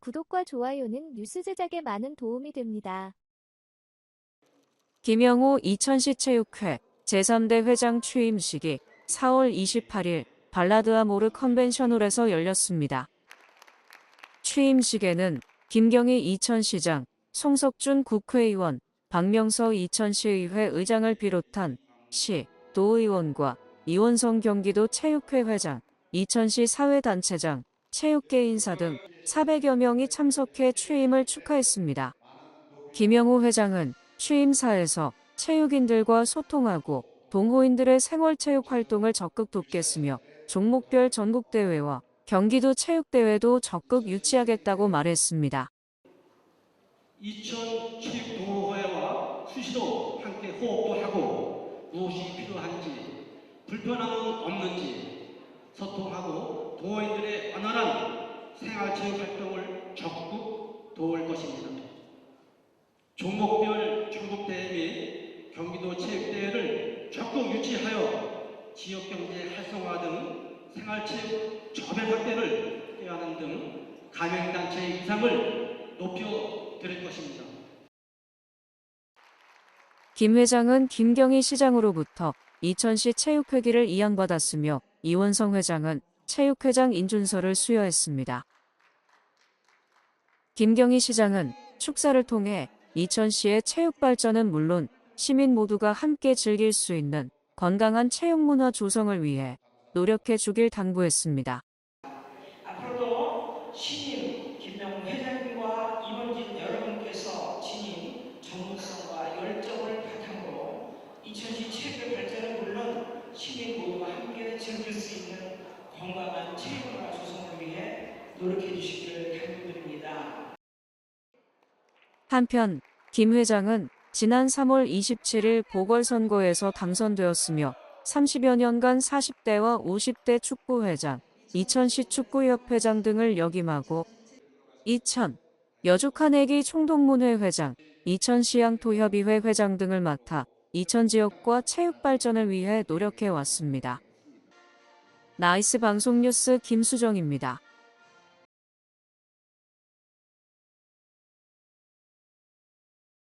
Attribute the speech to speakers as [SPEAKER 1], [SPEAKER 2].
[SPEAKER 1] 구독과 좋아요는 뉴스 제작에 많은 도움이 됩니다.
[SPEAKER 2] 김영호 이천시 체육회 제3대 회장 취임식이 4월 28일 발라드아 모르 컨벤션홀에서 열렸습니다. 취임식에는 김경희 이천시장, 송석준 국회의원, 박명서 이천시의회 의장을 비롯한 시, 도의원과 이원성 경기도 체육회 회장, 이천시 사회단체장, 체육계 인사 등 400여 명이 참석해 취임을 축하했습니다. 김영호 회장은 취임사에서 체육인들과 소통하고 동호인들의 생활체육 활동을 적극 돕겠으며 종목별 전국대회와 경기도 체육대회도 적극 유치하겠다고 말했습니다.
[SPEAKER 3] 이천 체육동호회와 수시로 함께 호흡도 하고 무엇이 필요한지 불편함은 없는지 소통하고 동호인들의 원활한 생활체육 활동을 적극 도울 것입니다. 종목별 전국대회 및 경기도 체육대회를 적극 유치하여 지역경제 활성화 등 생활체육 저변 확대를 꾀하는 등 가맹단체의 위상을 높여드릴 것입니다.
[SPEAKER 2] 김 회장은 김경희 시장으로부터 이천시 체육회기를 이양받았으며 이원성 회장은 체육회장 인준서를 수여했습니다. 김경희 시장은 축사를 통해 이천시의 체육 발전은 물론 시민 모두가 함께 즐길 수 있는 건강한 체육 문화 조성을 위해 노력해 주길 당부했습니다.
[SPEAKER 4] 앞으로도 신임 김명훈 회장님과 임원진 여러분께서 지닌 전문성과 열정을 바탕으로 이천시 체육 발전은 물론 시민 모두가 함께 즐길 수 있는 건강한 체육 문화 조성을 위해 노력해 주시기를 당부드립니다.
[SPEAKER 2] 한편 김 회장은 지난 3월 27일 보궐선거에서 당선되었으며 30여 년간 40대와 50대 축구회장, 이천시 축구협회장 등을 역임하고 2000 여주카네기 총동문회 회장, 이천시향토협의회 회장 등을 맡아 이천 지역과 체육 발전을 위해 노력해 왔습니다. 나이스 방송 뉴스 김수정입니다.